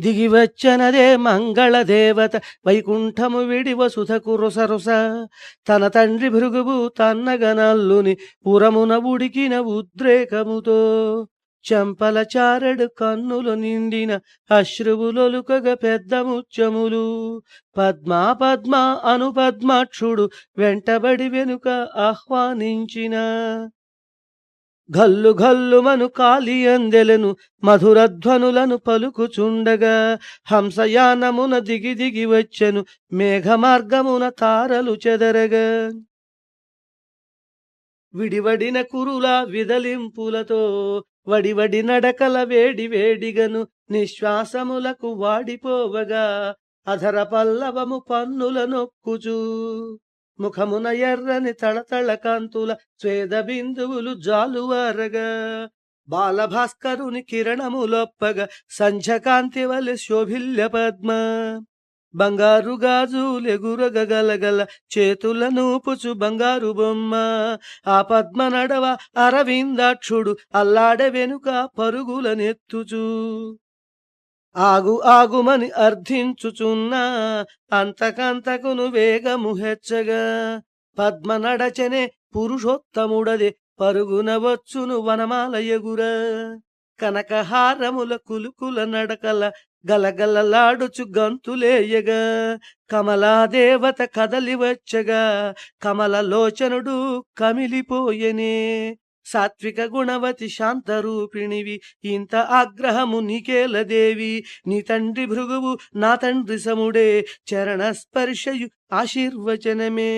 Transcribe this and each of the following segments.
దిగివచ్చనదే మంగళదేవత వైకుంఠము విడి సుధకు రుసరుస తన తండ్రి భృగువు తన్నగనల్లుని పురమున ఉడికిన ఉద్రేకముతో. చంపల చారడు కన్నులు నిండిన అశ్రువులొలుకగ పెద్ద ముత్యములు పద్మా పద్మ అనుపద్మాక్షుడు వెంటబడి వెనుక ఆహ్వానించిన. ఘల్లు ఘల్లుమను కాలి అందెలను మధురధ్వనులను పలుకుచుండగా హంసయానమున దిగి దిగి వచ్చెను మేఘమార్గమున తారలు చెదరగా. విడివడిన కురుల విదలింపులతో వడివడి నడకల వేడి వేడిగను నిశ్వాసములకు వాడిపోవగా అధర పల్లవము పన్నుల నొక్కుచూ. ముఖమున ఎర్రని తళతళ కాంతుల స్వేద బిందువులు జాలువారగా బాలభాస్కరుని కిరణములొప్పగా సంధ్యకాంతి వలె శోభిల్య పద్మ. బంగారు గాజులెగురగ గలగల చేతుల నూపుచు బంగారు బొమ్మ. ఆ పద్మ నడవ అరవిందాక్షుడు అల్లాడె వెనుక పరుగుల నెత్తుచు. ఆగు ఆగుమని అర్థించుచున్నా అంతకంతకును వేగము హెచ్చగా. పద్మ నడచనే పురుషోత్తముడదే పరుగున వచ్చును వనమాల కనకహారముల కులుకుల నడకల గలగలలాడుచు గంతులేయగా. కమలాదేవత కదలి వచ్చగా కమలలోచనుడు కమిలిపోయెనే. సాత్విక గుణవతి శాంతరూపిణివి ఇంత ఆగ్రహము నీకేలదేవి నీ తండ్రి భృగువు నా తండ్రి సముడే చరణ స్పర్శయు ఆశీర్వచనమే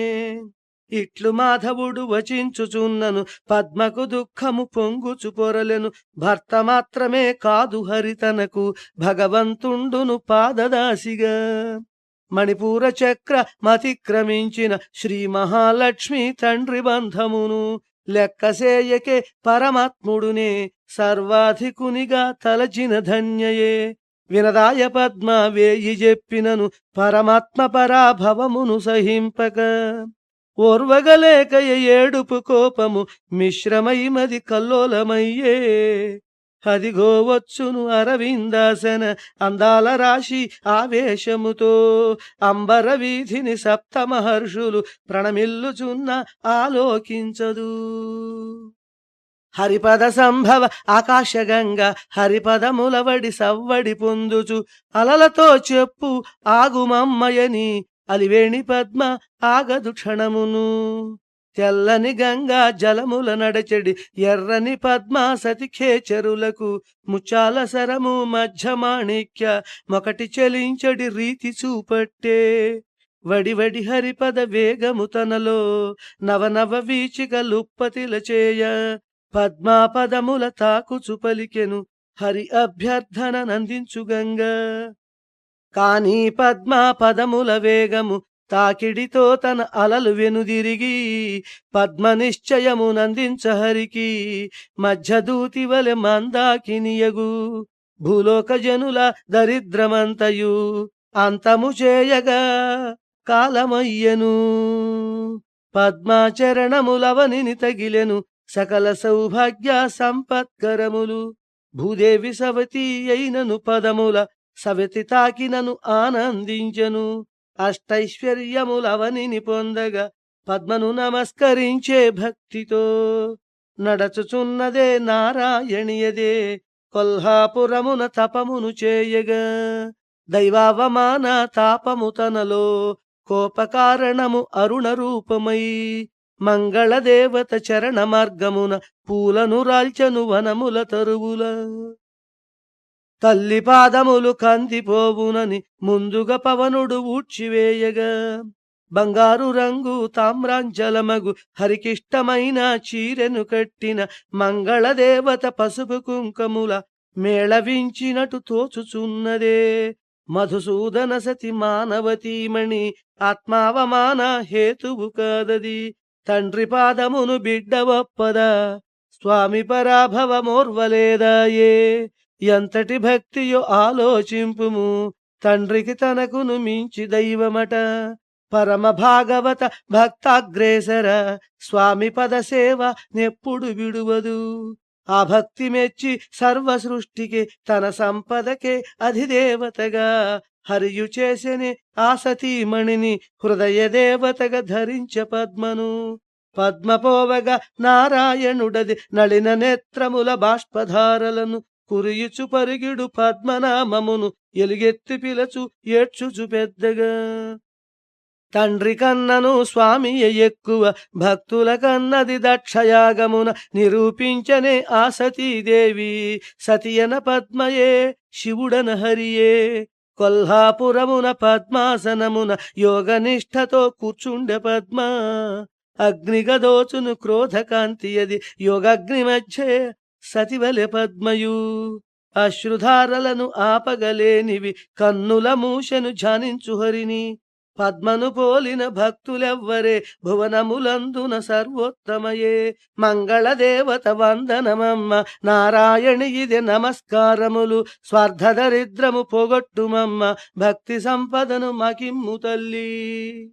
ఇట్లు మాధవుడు వచించుచున్నను పద్మకు దుఃఖము పొంగుచు పొరలెను భర్త మాత్రమే కాదు హరితనకు భగవంతుండును పాదదాసిగా మణిపూర చక్ర మతిక్రమించిన శ్రీ మహాలక్ష్మి తండ్రి బంధమును లెక్కసేయకే పరమాత్ముడునే సర్వాధికునిగా తలచిన ధన్యయే. వినదాయ పద్మ వేయి చెప్పినను పరమాత్మ పరాభవమును సహింపక. ఓర్వగలేకయ ఏడుపు కోపము మిశ్రమైమది కల్లోలమయ్యే. అదిగో వచ్చును అరవిందాసన అందాల రాశి ఆవేశముతో. అంబర వీధిని సప్త మహర్షులు ప్రణమిల్లుచున్న ఆలోకించదు. హరిపద సంభవ ఆకాశగంగ హరిపదములవడి సవ్వడి పొందుచు. అలలతో చెప్పు ఆగుమమ్మయని అలివేణి పద్మ ఆగదు క్షణమును. తెల్లని గంగా జలముల నడచెడి ఎర్రని పద్మాసతి సతిఖేచరులకు ముచాల సరము మధ్య మాణిక్య మొకటి చెలించడి రీతి చూపట్టే. వడి వడి హరిపద వేగము తనలో నవనవ వీచిక లుప్పతిల చేయ. పద్మాపదముల తాకుచు పలికెను హరి అభ్యర్థన నందించు గంగా. కానీ పద్మా పదముల వేగము తాకిడితో తన అలలు వెనుదిరిగి పద్మ నిశ్చయము నందించహరికి మధ్యదూతి వలె మందాకినియగు భూలోక జనుల దరిద్రమంతయు అంతము చేయగా కాలమయ్యను. పద్మాచరణములవనిని తగిలెను సకల సౌభాగ్య సంపత్కరములు భూదేవి సవతి అయినను పదముల సవతి తాకినను ఆనందించను. అష్టైశ్వర్యములవనిని పొందగా పద్మను నమస్కరించే భక్తితో నడచుచున్నదే నారాయణియదే కొల్హాపురమున తపమును చేయగా. దైవావమాన తాపము తనలో కోపకారణము అరుణ రూపమై. మంగళదేవత చరణ మార్గమున పూలను రాల్చను వనముల తరువుల తల్లి పాదములు కందిపోవునని ముందుగా పవనుడు ఊడ్చివేయగా. బంగారు రంగు తామ్రాంజలమగు హరికిష్టమైన చీరెను కట్టిన మంగళదేవత పసుపు కుంకముల మేళవించినటు తోచుచున్నదే. మధుసూదన సతి మానవతీమణి ఆత్మావమాన హేతువు కాదది. తండ్రి పాదమును బిడ్డ ఒప్పదా స్వామి పరాభవమోర్వలేదాయే. ఎంతటి భక్తియో ఆలోచింపుము. తండ్రికి తనకును మించి దైవమట. పరమ భాగవత భక్తాగ్రేసర స్వామి పద సేవ నెప్పుడు విడువదు. ఆ భక్తి మెచ్చి సర్వ సృష్టికి తన సంపదకే అధిదేవతగా. హరియు చేసెని ఆ సతీమణిని హృదయ దేవతగా ధరించ పద్మను. పద్మపోవగా నారాయణుడది నళిన నేత్రముల బాష్పధారలను కురియుచు పరిగిడు పద్మనామమును ఎలుగెత్తి పిలచు ఏడ్చుచు పెద్దగా. తండ్రి కన్నను స్వామి ఎక్కువ భక్తుల కన్నది దక్షయాగమున నిరూపించనే ఆ సతీదేవి. సతియన పద్మయే శివుడన హరియే. కొల్హాపురమున పద్మాసనమున యోగనిష్టతో కూర్చుండె పద్మ. అగ్నిగదోచును క్రోధకాంతియది యోగగ్ని యోగాగ్ని సతివలె పద్మయు. అశ్రుధారలను ఆపగలేనివి కన్నుల మూషను ఝానించు హరిని. పద్మను పోలిన భక్తులెవ్వరే భువనములందున సర్వోత్తమయే. మంగళదేవత వందనమమ్మ నారాయణి ఇది నమస్కారములు. స్వార్థ దరిద్రము పోగొట్టుమమ్మ భక్తి సంపదను మకిమ్ము తల్లి.